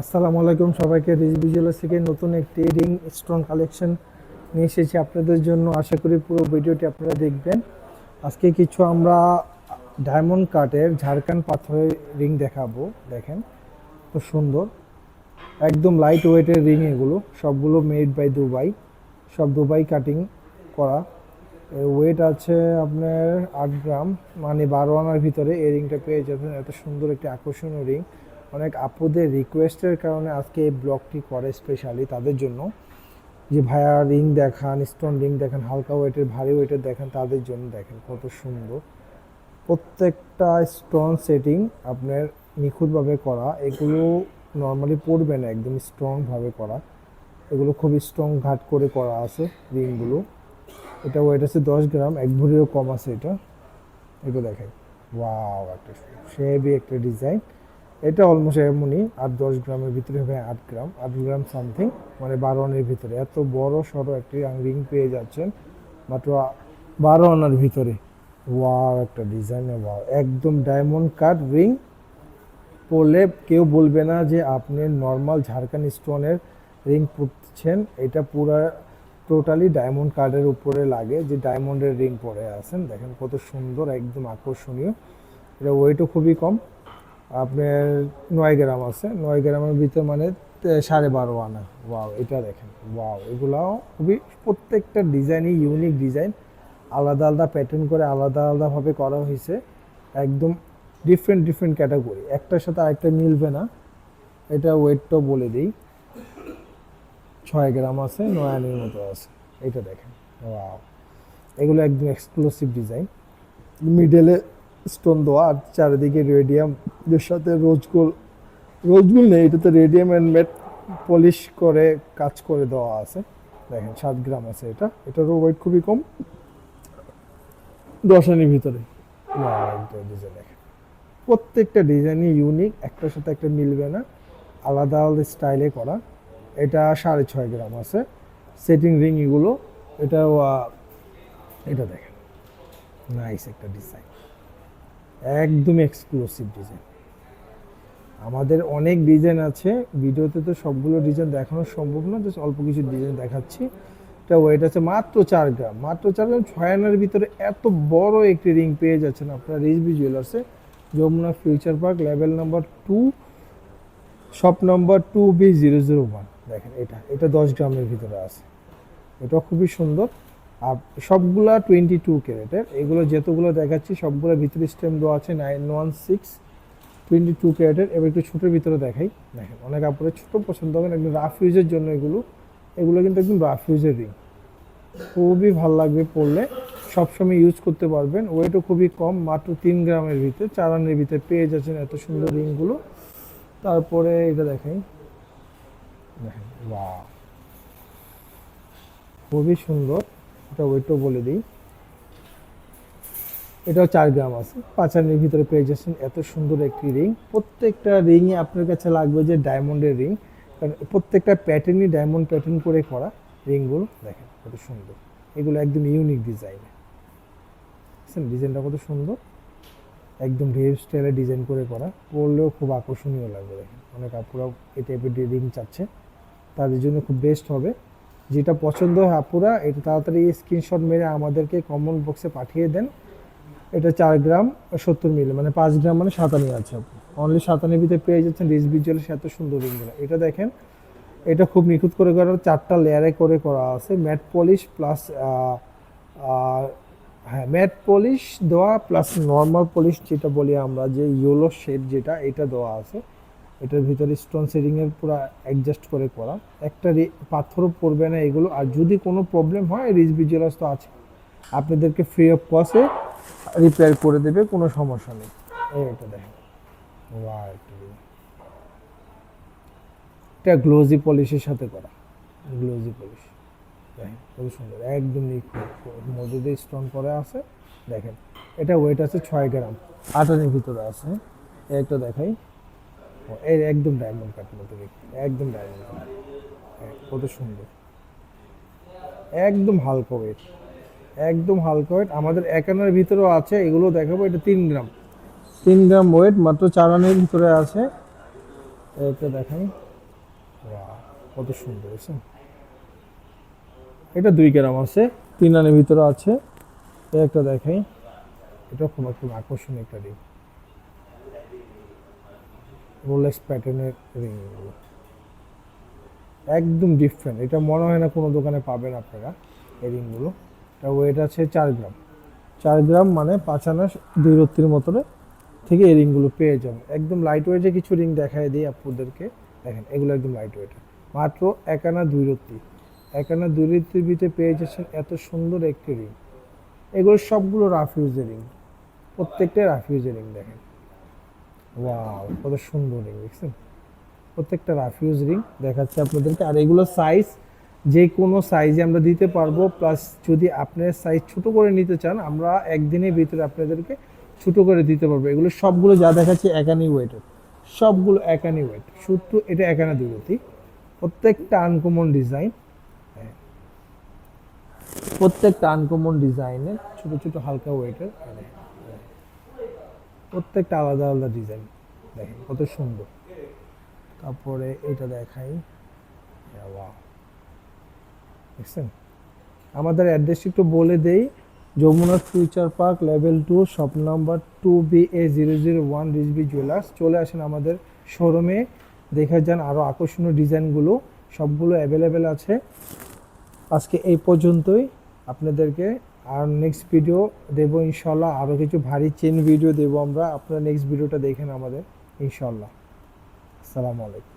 আসসালামু আলাইকুম সবাইকে। রিচ ভিজুয়ালার্স থেকে নতুন একটি রিং স্টোন কালেকশন নিয়ে এসেছি আপনাদের জন্য। আশা করি পুরো ভিডিওটি আপনারা দেখবেন। আজকে কিছু আমরা ডায়মন্ড কাটের ঝাড়খান্ড পাথরের রিং দেখাবো। দেখেন, খুব সুন্দর। একদম লাইট ওয়েটের রিং এগুলো। সবগুলো মেড বাই দুবাই। সব দুবাই কাটিং করা। ওয়েট আছে আপনার আট গ্রাম। মানে বারো আনার ভিতরে এই রিংটা পেয়ে যাবেন। এত সুন্দর একটি আকর্ষণীয় রিং। অনেক আপুদের রিকোয়েস্টের কারণে আজকে এই ব্লগটি করে স্পেশালি তাদের জন্য যে ভাইয়া রিং দেখান স্টোন রিং দেখান হালকা ওয়েটের ভারী ওয়েটের দেখান তাদের জন্য দেখেন কত সুন্দর প্রত্যেকটা স্টোন সেটিং আপনার নিখুঁতভাবে করা এগুলো নর্মালি পড়বে না একদম স্ট্রংভাবে করা এগুলো খুব স্ট্রং ঘাট করে করা আছে রিংগুলো এটা ওয়েট আছে দশ গ্রাম এক ভরিরও কম আছে এটা এটা দেখাই ওয়াও একটা সেবি একটা ডিজাইন এটা অলমোস্ট এমনই আট দশ গ্রামের ভিতরে হবে আট গ্রাম আট গ্রাম সামথিং মানে বারো আনার ভিতরে। এত বড় সড়ো একটি রিং পেয়ে যাচ্ছেন, মাত্র বারো আনার ভিতরে। ওয়াও একটা ডিজাইন ওয়াও একদম ডায়মন্ড কাট রিং পরলে কেউ বলবে না যে আপনি নর্মাল ঝাড়খান্ড স্টোনের রিং পরছেন এটা পুরা টোটালি ডায়মন্ড কার্ডের উপরে লাগে, যে ডায়মন্ডের রিং পরে আছেন। দেখেন কত সুন্দর, একদম আকর্ষণীয়। এটা ওয়েটও খুবই কম। আপনার নয় গ্রাম আছে, নয় গ্রামের ভিতরে মানে সাড়ে বারো আনা। ওয়াও এটা দেখেন। ওয়াও এগুলাও খুবই প্রত্যেকটা ডিজাইনই ইউনিক ডিজাইন আলাদা আলাদা প্যাটার্ন করে আলাদা আলাদাভাবে করা হয়েছে। একদম ডিফারেন্ট ডিফারেন্ট ক্যাটাগরি একটার সাথে আরেকটা মিলবে না। এটা ওয়েটটাও বলে দিই। ছয় গ্রাম আছে, নয় মতো আছে। এটা দেখেন। ওয়াও এগুলো একদম এক্সক্লুসিভ ডিজাইন মিডলে স্টোন দেওয়া আর চারিদিকে রেডিয়াম এর সাথে রোজ গোল রোজ গোল নেই, এটাতে রেডিয়াম অ্যান্ড ম্যাট পলিশ করে কাজ করে দেওয়া আছে। দেখেন, সাত গ্রাম আছে এটা। এটারও ওয়েট খুবই কম। দশ আনির ভিতরে। দেখেন প্রত্যেকটা ডিজাইনই ইউনিক একটার সাথে একটা মিলবে না। আলাদা আলাদা স্টাইলে করা। এটা সাড়ে ছয় গ্রাম আছে। সেটিং রিং এগুলো এটাও এটা দেখেন। নাইস একটা ডিজাইন একদম এক্সক্লুসিভ ডিজাইন আমাদের অনেক ডিজাইন আছে ভিডিওতে তো সবগুলো ডিজাইন দেখানো সম্ভব না জাস্ট অল্প কিছু ডিজাইন দেখাচ্ছি। এটা ওয়েট আছে, মাত্র চার গ্রাম মাত্র চার গ্রাম ছয় আনার ভিতরে এত বড় একটি রিং পেয়ে যাচ্ছেন আপনারা Rizvi জুয়েলার্সে Jamuna future park level number two shop number two B zero zero one দেখেন এটা এটা দশ গ্রামের ভিতরে আছে। এটা খুবই সুন্দর। আর সবগুলা টোয়েন্টি টু ক্যারেটের। এগুলো যেতগুলো দেখাচ্ছি, সবগুলো ভিতরে স্টেম দেওয়া আছে nine one six twenty two ক্যারেটের। এবার একটু ছোটোর ভিতরে দেখাই। দেখেন, অনেক আপুরে ছোটো পছন্দ করেন একদম রাফ ইউজের জন্য এগুলো। এগুলো কিন্তু একদম রাফ ইউজের রিং খুবই ভালো লাগবে পড়লে সবসময় ইউজ করতে পারবেন। ওয়েটও খুবই কম, মাত্র তিন গ্রামের ভিতরে চার আনের ভিতরে পেয়ে যাচ্ছেন এত সুন্দর রিংগুলো। তারপরে এটা দেখাই। দেখেন বাহ খুবই সুন্দর। এটা ওয়েটও বলে দিই। এটাও চার গ্রাম আছে। পাঁচ আনের ভিতরে পেয়ে যাচ্ছেন এত সুন্দর একটি রিং প্রত্যেকটা রিংয়ে আপনার কাছে লাগবে যে ডায়মন্ডের রিং কারণ প্রত্যেকটা প্যাটার্নই ডায়মন্ড প্যাটার্ন করে করা রিংগুলো দেখেন কত সুন্দর। এগুলো একদম ইউনিক ডিজাইনে বুঝছেন ডিজাইনটা কত সুন্দর? একদম রেপ স্টাইলে ডিজাইন করে করা। পরলেও খুব আকর্ষণীয় লাগবে দেখেন। অনেক আপুরাও এই টাইপের রিং চাচ্ছে। তাদের জন্য খুব বেস্ট হবে। যেটা পছন্দ হয় আপুরা, এটা তাড়াতাড়ি স্ক্রিনশট মেরে আমাদেরকে কমন বক্সে পাঠিয়ে দেন। এটা চার গ্রাম সত্তর মিলি মানে পাঁচ গ্রাম মানে সাতানি আছে অনলি সাতানি ভিতরে পেয়ে যাচ্ছেন রিস ভিজুয়ালের এত সুন্দর রিংগুলো এটা দেখেন, এটা খুব নিখুঁত করে করা, চারটা লেয়ারে করে করা আছে। ম্যাট পলিশ প্লাস হ্যাঁ ম্যাট পলিশ দেওয়া প্লাস নর্মাল পলিশ যেটা বলি আমরা, যে ইয়েলো শেড যেটা, এটা দেওয়া আছে। এটার ভিতরে স্টোন সেটিংয়ের পুরো অ্যাডজাস্ট করে করা। একটা পাথরও পড়বে না এগুলো, আর যদি কোনো প্রবলেম হয় রিচ ভিজুয়ালাস তো আছে। আপনাদেরকে ফ্রি অফ কস্টে রিপেয়ার করে দেবে, কোনো সমস্যা নেই। এটা দেখেন। এটা গ্লোজি পলিশের সাথে করা। গ্লোজি পলিশ দেখেন খুব সুন্দর। একদম মধ্যে স্টোন করে আছে। দেখেন, এটা ওয়েট আছে ছয় গ্রাম। আটানের ভিতরে আছে। একটা দেখাই। এই একদম ডায়মন্ড কাট মতো একদম ডায়মন্ড কাট কত সুন্দর। একদম হালকা ওয়েট একদম হালকা ওয়েট আমাদের এক একানের ভিতরেও আছে, এগুলো দেখাবো, এটা তিন গ্রাম। তিন গ্রাম ওয়েট মাত্র চার আনের ভিতরে আছে। এটা দেখাই কত সুন্দর, বুঝছেন? এটা দুই গ্রাম আছে, তিন রানের ভিতরে আছে। একটা দেখাই। এটা খুব খুব আকর্ষণীয় একটা রিং রোলেক্স প্যাটার্নের রিং একদম ডিফারেন্ট এটা মনে হয় না কোনো দোকানে পাবেন আপনারা এই রিংগুলো এটা ওয়েট আছে চার গ্রাম। চার গ্রাম মানে পাঁচ আনা দুই রত্তির মতনে থেকে এই রিংগুলো পেয়ে যাবেন। একদম লাইট ওয়েটে কিছু রিং দেখায় দিই আপনাদেরকে। দেখেন, এগুলো একদম লাইট ওয়েট মাত্র এক আনা দুই রত্তি। এক আনা দুই রত্তির ভিতরে পেয়ে যাচ্ছেন এত সুন্দর একটি রিং এগুলো সবগুলো রাফিউজের রিং প্রত্যেকটাই রাফিউজের রিং দেখেন। ওয়াও কত সুন্দর রিং দেখছেন? প্রত্যেকটা রাফিউজ রিং দেখাচ্ছে আপনাদেরকে। আর এগুলো সাইজ যে কোনো সাইজে আমরা দিতে পারব। প্লাস যদি আপনার সাইজ ছোট করে নিতে চান, আমরা একদিনের ভিতরে আপনাদেরকে ছোট করে দিতে পারব। এগুলো সবগুলো যা দেখাচ্ছে একানি ওয়েটের সবগুলো একানি ওয়েট শুধু এটা একানা দুগতি প্রত্যেকটা আনকমন ডিজাইন প্রত্যেকটা আনকমন ডিজাইনের ছোট ছোট, হালকা ওয়েটের প্রত্যেকটা আলাদা আলাদা ডিজাইন দেখেন, কত সুন্দর। তারপরে এটা দেখাই। দেখছেন? আমাদের অ্যাড্রেস একটু বলে দেই। Jamuna future park level two shop number two B A zero zero one Rizvi jewellers চলে আসেন আমাদের শোরুমে দেখে যান আরও আকর্ষণীয় ডিজাইনগুলো সবগুলো অ্যাভেলেবেল আছে। আজকে এই পর্যন্তই। আপনাদেরকে আর নেক্সট ভিডিও দেবো ইনশাল্লাহ। আরও কিছু ভারী চেন ভিডিও দেবো আমরা। আপনারা নেক্সট ভিডিওটা দেখেন আমাদের, ইনশাল্লাহ। আসসালামু আলাইকুম।